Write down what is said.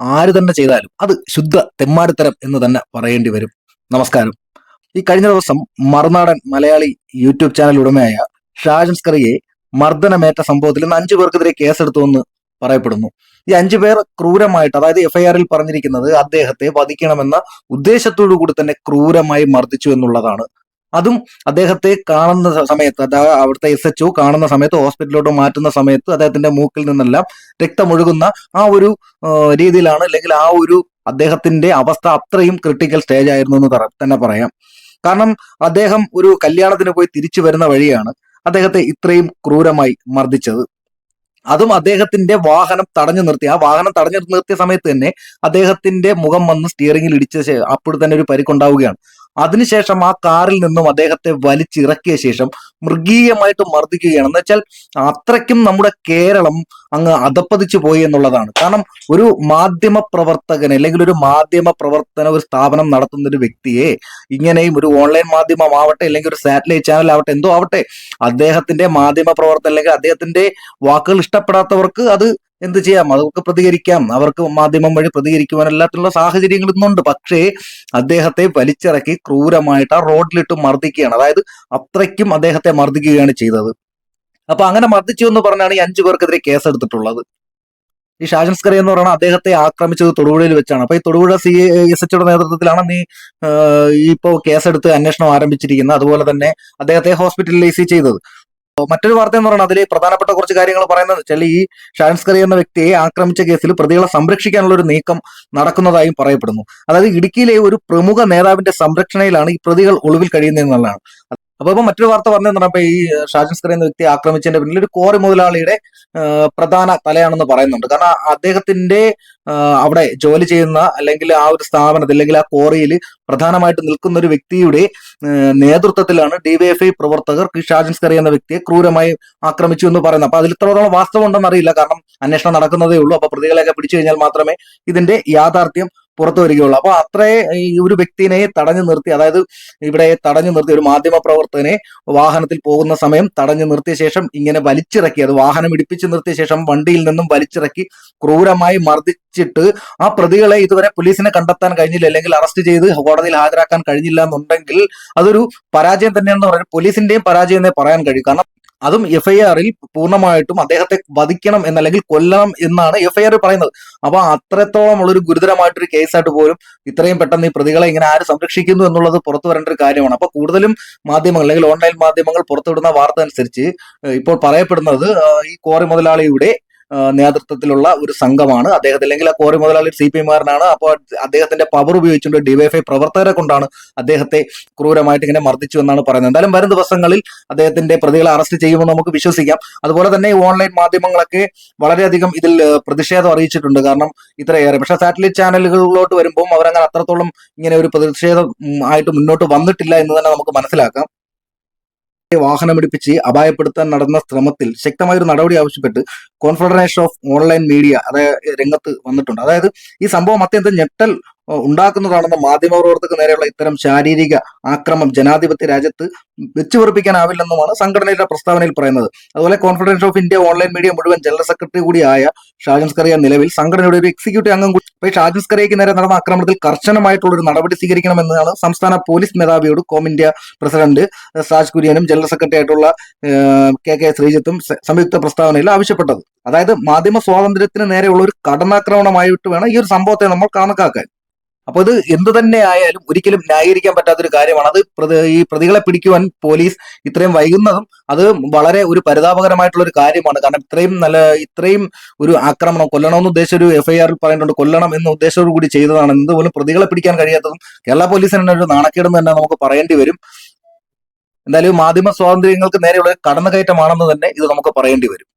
ആര് തന്നെ ചെയ്താലും അത് ശുദ്ധ തെമ്മാടിത്തരം എന്ന് തന്നെ പറയേണ്ടി വരും. നമസ്കാരം. ഈ കഴിഞ്ഞ ദിവസം മറുനാടൻ മലയാളി യൂട്യൂബ് ചാനൽ ഉടമയായ ഷാജൻസ് കറിയെ മർദ്ദനമേറ്റ സംഭവത്തിൽ ഇന്ന് അഞ്ചു പേർക്കെതിരെ കേസെടുത്തു എന്ന് പറയപ്പെടുന്നു. ഈ അഞ്ചു പേർ ക്രൂരമായിട്ട് അതായത് എഫ്ഐആറിൽ പറഞ്ഞിരിക്കുന്നത് അദ്ദേഹത്തെ വധിക്കണമെന്ന ഉദ്ദേശത്തോടു കൂടി തന്നെ ക്രൂരമായി മർദ്ദിച്ചു എന്നുള്ളതാണ് അതും അദ്ദേഹത്തെ കാണുന്ന സമയത്ത് അതായത് അവിടുത്തെ എസ് എച്ച് കാണുന്ന സമയത്ത് ഹോസ്പിറ്റലിലോട്ട് മാറ്റുന്ന സമയത്ത് അദ്ദേഹത്തിന്റെ മൂക്കിൽ നിന്നെല്ലാം രക്തമൊഴുകുന്ന ആ ഒരു രീതിയിലാണ് അല്ലെങ്കിൽ ആ ഒരു അദ്ദേഹത്തിന്റെ അവസ്ഥ അത്രയും ക്രിട്ടിക്കൽ സ്റ്റേജ് ആയിരുന്നു എന്ന് തന്നെ പറയാം. കാരണം അദ്ദേഹം ഒരു കല്യാണത്തിന് പോയി തിരിച്ചു വരുന്ന വഴിയാണ് അദ്ദേഹത്തെ ഇത്രയും ക്രൂരമായി മർദ്ദിച്ചത്. അതും അദ്ദേഹത്തിന്റെ വാഹനം തടഞ്ഞു നിർത്തി. ആ വാഹനം തടഞ്ഞു നിർത്തിയ സമയത്ത് തന്നെ അദ്ദേഹത്തിന്റെ മുഖം വന്ന് സ്റ്റിയറിംഗിൽ ഇടിച്ച അപ്പോഴും തന്നെ ഒരു പരിക്കുണ്ടാവുകയാണ്. അതിനുശേഷം ആ കാറിൽ നിന്നും അദ്ദേഹത്തെ വലിച്ചിറക്കിയ ശേഷം മൃഗീയമായിട്ട് മർദ്ദിക്കുകയാണ്. എന്ന് വെച്ചാൽ അത്രയ്ക്കും നമ്മുടെ കേരളം അങ്ങ് അധപ്പതിച്ചു പോയി എന്നുള്ളതാണ്. കാരണം ഒരു മാധ്യമ പ്രവർത്തകൻ അല്ലെങ്കിൽ ഒരു മാധ്യമ പ്രവർത്തന ഒരു സ്ഥാപനം നടത്തുന്ന ഒരു വ്യക്തിയെ ഇങ്ങനെയും ഒരു ഓൺലൈൻ മാധ്യമം ആവട്ടെ അല്ലെങ്കിൽ ഒരു സാറ്റലൈറ്റ് ചാനൽ ആവട്ടെ എന്തോ ആവട്ടെ അദ്ദേഹത്തിന്റെ മാധ്യമ പ്രവർത്തനം അല്ലെങ്കിൽ അദ്ദേഹത്തിന്റെ വാക്കുകൾ ഇഷ്ടപ്പെടാത്തവർക്ക് അത് എന്ത് ചെയ്യാം? അവർക്ക് പ്രതികരിക്കാം. അവർക്ക് മാധ്യമം വഴി പ്രതികരിക്കുവാൻ എല്ലാത്തിനുള്ള സാഹചര്യങ്ങൾ ഇന്നുണ്ട്. പക്ഷേ അദ്ദേഹത്തെ വലിച്ചിറക്കി ക്രൂരമായിട്ട് ആ റോഡിലിട്ട് മർദ്ദിക്കുകയാണ്. അതായത് അത്രയ്ക്കും അദ്ദേഹത്തെ മർദ്ദിക്കുകയാണ് ചെയ്തത്. അപ്പൊ അങ്ങനെ മർദ്ദിച്ചു എന്ന് പറഞ്ഞാണ് ഈ അഞ്ചു പേർക്കെതിരെ കേസെടുത്തിട്ടുള്ളത്. ഈ ഷാജൻസ്കറി എന്ന് പറയുന്നത് അദ്ദേഹത്തെ ആക്രമിച്ചത് തൊടുപുഴയിൽ വെച്ചാണ്. അപ്പൊ ഈ തൊടുപുഴ സി എസ് എച്ചയുടെ നേതൃത്വത്തിലാണ് നീ ഇപ്പോ കേസെടുത്ത് അന്വേഷണം ആരംഭിച്ചിരിക്കുന്നത്. അതുപോലെ തന്നെ അദ്ദേഹത്തെ ഹോസ്പിറ്റലിലൈസ് ചെയ്തത്. മറ്റൊരു വാർത്ത എന്ന് പറയുന്നത് അതിൽ പ്രധാനപ്പെട്ട കുറച്ച് കാര്യങ്ങൾ പറയുന്നത് വെച്ചാൽ ഈ ഷാൻസ്കറി എന്ന വ്യക്തിയെ ആക്രമിച്ച കേസിൽ പ്രതികളെ സംരക്ഷിക്കാനുള്ള ഒരു നീക്കം നടക്കുന്നതായും പറയപ്പെടുന്നു. അതായത് ഇടുക്കിയിലെ ഒരു പ്രമുഖ നേതാവിന്റെ സംരക്ഷണയിലാണ് ഈ പ്രതികൾ ഒളിവിൽ കഴിയുന്നതെന്നുള്ളതാണ്. അപ്പൊ ഇപ്പൊ മറ്റൊരു വാർത്ത പറഞ്ഞതെന്ന് പറഞ്ഞപ്പോ ഈ ഷാജൻസ്കറി എന്ന വ്യക്തി ആക്രമിച്ചതിന്റെ പിന്നിൽ ഒരു കോറി മുതലാളിയുടെ പ്രധാന തലയാണെന്ന് പറയുന്നുണ്ട്. കാരണം അദ്ദേഹത്തിന്റെ അവിടെ ജോലി ചെയ്യുന്ന അല്ലെങ്കിൽ ആ ഒരു സ്ഥാപനത്തിൽ അല്ലെങ്കിൽ ആ കോറിയിൽ പ്രധാനമായിട്ട് നിൽക്കുന്ന ഒരു വ്യക്തിയുടെ നേതൃത്വത്തിലാണ് ഡിവൈഎഫ്ഐ പ്രവർത്തകർ ഷാജൻസ്കറി എന്ന വ്യക്തിയെ ക്രൂരമായി ആക്രമിച്ചു എന്ന് പറയുന്നത്. അപ്പൊ അതിൽ ഇത്രത്തോളം വാസ്തവം ഉണ്ടെന്ന് അറിയില്ല. കാരണം അന്വേഷണം നടക്കുന്നതേ ഉള്ളൂ. അപ്പൊ പ്രതികളെയൊക്കെ പിടിച്ചു കഴിഞ്ഞാൽ മാത്രമേ ഇതിന്റെ യാഥാർത്ഥ്യം പുറത്തു വരികയുള്ളൂ. അപ്പൊ അത്രേ ഈ ഒരു വ്യക്തിനെ തടഞ്ഞു നിർത്തി അതായത് ഇവിടെ തടഞ്ഞു നിർത്തി ഒരു മാധ്യമ പ്രവർത്തകനെ വാഹനത്തിൽ പോകുന്ന സമയം തടഞ്ഞു നിർത്തിയ ശേഷം ഇങ്ങനെ വലിച്ചിറക്കി അത് വാഹനം ഇടിപ്പിച്ച് നിർത്തിയ ശേഷം വണ്ടിയിൽ നിന്നും വലിച്ചിറക്കി ക്രൂരമായി മർദ്ദിച്ചിട്ട് ആ പ്രതികളെ ഇതുവരെ പോലീസിനെ കണ്ടെത്താൻ കഴിഞ്ഞില്ല. അല്ലെങ്കിൽ അറസ്റ്റ് ചെയ്ത് കോടതിയിൽ ഹാജരാക്കാൻ കഴിഞ്ഞില്ല എന്നുണ്ടെങ്കിൽ അതൊരു പരാജയം തന്നെയാണെന്ന് പറയാൻ പോലീസിന്റെയും പരാജയം എന്നേ പറയാൻ കഴിയും. കാരണം അതും എഫ്ഐആറിൽ പൂർണമായിട്ടും അദ്ദേഹത്തെ വധിക്കണം എന്നല്ലെങ്കിൽ കൊല്ലണം എന്നാണ് എഫ്ഐആർ പറയുന്നത്. അപ്പൊ അത്രത്തോളം ഉള്ളൊരു ഗുരുതരമായിട്ടൊരു കേസായിട്ട് പോലും ഇത്രയും പെട്ടെന്ന് ഈ പ്രതികളെ ഇങ്ങനെ ആര് സംരക്ഷിക്കുന്നു എന്നുള്ളത് പുറത്തു വരേണ്ട ഒരു കാര്യമാണ്. അപ്പൊ കൂടുതലും മാധ്യമങ്ങൾ അല്ലെങ്കിൽ ഓൺലൈൻ മാധ്യമങ്ങൾ പുറത്തുവിടുന്ന വാർത്ത അനുസരിച്ച് ഇപ്പോൾ പറയപ്പെടുന്നത് ഈ കോറി മുതലാളിയുടെ നേതൃത്വത്തിലുള്ള ഒരു സംഘമാണ്. അദ്ദേഹത്തെ അല്ലെങ്കിൽ ആ കോറി മുതലാളി സി പി എംകാരനാണ് അപ്പോൾ അദ്ദേഹത്തിന്റെ പവർ ഉപയോഗിച്ചുകൊണ്ട് ഡിവൈഎഫ്ഐ പ്രവർത്തകരെ കൊണ്ടാണ് അദ്ദേഹത്തെ ക്രൂരമായിട്ട് ഇങ്ങനെ മർദ്ദിച്ചു എന്നാണ് പറയുന്നത്. എന്തായാലും വരും ദിവസങ്ങളിൽ അദ്ദേഹത്തിന്റെ പ്രതികളെ അറസ്റ്റ് ചെയ്യുമെന്ന് നമുക്ക് വിശ്വസിക്കാം. അതുപോലെ തന്നെ ഓൺലൈൻ മാധ്യമങ്ങളൊക്കെ വളരെയധികം ഇതിൽ പ്രതിഷേധം അറിയിച്ചിട്ടുണ്ട്. കാരണം ഇത്രയേറെ. പക്ഷെ സാറ്റലൈറ്റ് ചാനലുകളിലോട്ട് വരുമ്പോൾ അവരങ്ങനെ അത്രത്തോളം ഇങ്ങനെ ഒരു പ്രതിഷേധം ആയിട്ട് മുന്നോട്ട് വന്നിട്ടില്ല എന്ന് തന്നെ നമുക്ക് മനസ്സിലാക്കാം. വാഹനമിടിപ്പിച്ച് അപായപ്പെടുത്താൻ നടന്ന ശ്രമത്തിൽ ശക്തമായ ഒരു നടപടി ആവശ്യപ്പെട്ട് കോൺഫെഡറേഷൻ ഓഫ് ഓൺലൈൻ മീഡിയ അതായത് രംഗത്ത് വന്നിട്ടുണ്ട്. അതായത് ഈ സംഭവം അത്യന്തം ഞെട്ടൽ ഉണ്ടാക്കുന്നതാണെന്ന് മാധ്യമപ്രവർത്തകർക്ക് നേരെയുള്ള ഇത്തരം ശാരീരിക ആക്രമം ജനാധിപത്യ രാജ്യത്ത് വെച്ചു വെറുപ്പിക്കാനാവില്ലെന്നുമാണ് സംഘടനയുടെ പ്രസ്താവനയിൽ പറയുന്നത്. അതുപോലെ confidence of India online media മുഴുവൻ ജനറൽ സെക്രട്ടറി കൂടിയായ ഷാജൻസ് കറിയ നിലവിൽ സംഘടനയുടെ ഒരു എക്സിക്യൂട്ടീവ് അംഗം കൂടി. ഈ ഷാജൻസ് കറിയയ്ക്ക് നേരെ നടന്ന ആക്രമണത്തിൽ കർശനമായിട്ടുള്ള ഒരു നടപടി സ്വീകരിക്കണമെന്നാണ് സംസ്ഥാന പോലീസ് മേധാവിയോട് കോം ഇന്ത്യ പ്രസിഡന്റ് സാജ് കുര്യനും ജനറൽ സെക്രട്ടറി ആയിട്ടുള്ള കെ കെ ശ്രീജിത്തും സംയുക്ത പ്രസ്താവനയിൽ ആവശ്യപ്പെട്ടത്. അതായത് മാധ്യമ സ്വാതന്ത്ര്യത്തിന് നേരെയുള്ള ഒരു കടന്നാക്രമണമായിട്ട് വേണം ഈ ഒരു സംഭവത്തെ നമ്മൾ കണക്കാക്കാൻ. അപ്പൊ ഇത് എന്തു തന്നെ ആയാലും ഒരിക്കലും ന്യായീകരിക്കാൻ പറ്റാത്തൊരു കാര്യമാണ്. അത് ഈ പ്രതികളെ പിടിക്കുവാൻ പോലീസ് ഇത്രയും വൈകുന്നതും അത് വളരെ ഒരു പരിതാപകരമായിട്ടുള്ള ഒരു കാര്യമാണ്. കാരണം ഇത്രയും നല്ല ഇത്രയും ഒരു ആക്രമണം കൊല്ലണമെന്ന് ഉദ്ദേശിച്ച ഒരു എഫ്ഐആറിൽ പറയുന്നുണ്ട് കൊല്ലണം എന്ന ഉദ്ദേശത്തോടു കൂടി ചെയ്തതാണ്. എന്തുപോലും പ്രതികളെ പിടിക്കാൻ കഴിയാത്തതും കേരള പോലീസിന് ഒരു നാണക്കേടെന്ന് തന്നെ നമുക്ക് പറയേണ്ടി വരും. എന്തായാലും മാധ്യമ സ്വാതന്ത്ര്യങ്ങൾക്ക് നേരെയുള്ള കടന്നുകയറ്റമാണെന്ന് തന്നെ ഇത് നമുക്ക് പറയേണ്ടി വരും.